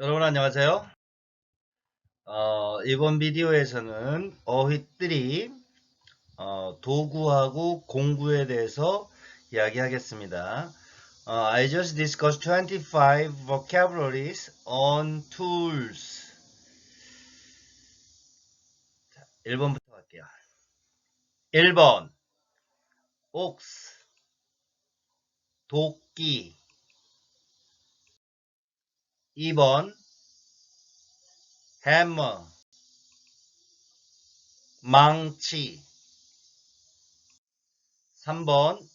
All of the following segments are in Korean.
여러분 안녕하세요. 어, 이번 비디오에서는 어휘들이 어, 도구하고 공구에 대해서 이야기하겠습니다. 어, I just discussed 25 vocabularies on tools. 자, 1번부터 갈게요. 1번 옥스 도끼 2번 해머 망치. 3번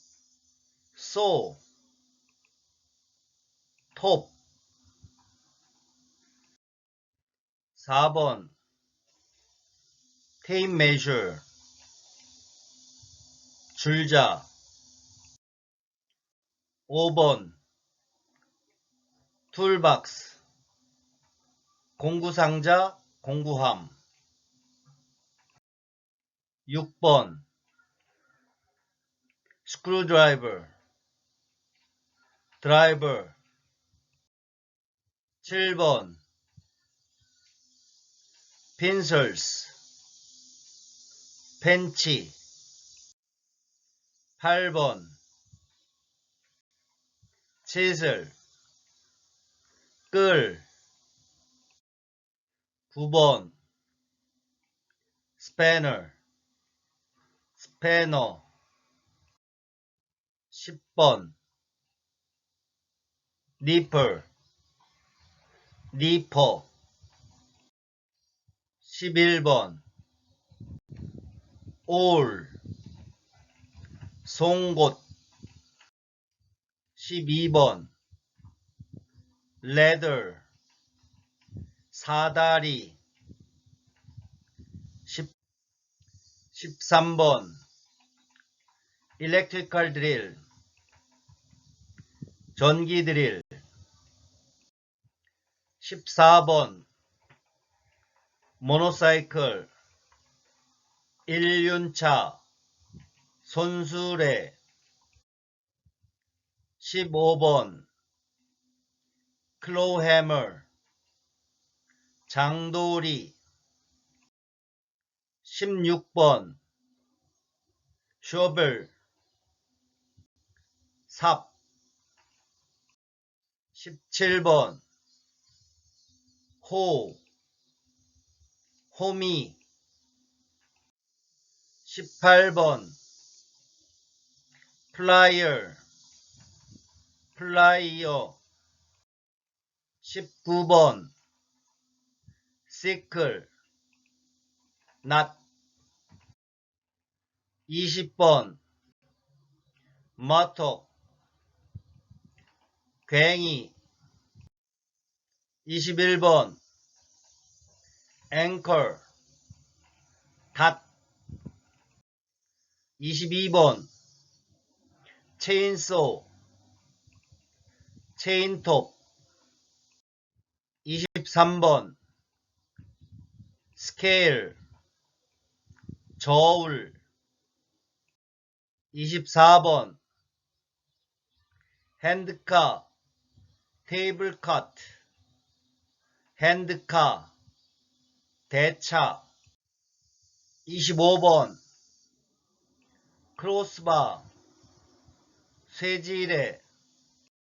소 톱. 4번 tape measure 줄자. 5번 툴박스 공구상자 공구함. 6번. 스크루드라이버. 드라이버. 7번. 핀설스. 펜치. 8번. 치슬 끌 9번. 스패너. 스패너. 10번. 니퍼. 니퍼. 11번. 올. 송곳. 12번. leather 사다리. 10, 13번. electrical drill 전기 드릴. 14번. 모노사이클. 일륜차. 손수레. 15번. 클로해머 장도리. 16번. 쇼벨 삽. 17번. 호. 호미. 18번. 플라이어 플라이어. 19번 시클 낫 20번. 머톡 괭이. 21번. 앵커 닷 22번. 체인소 체인톱 23번 스케일 저울 24번 핸드카 테이블 컷 핸드카 대차 25번 크로스바 쇠지레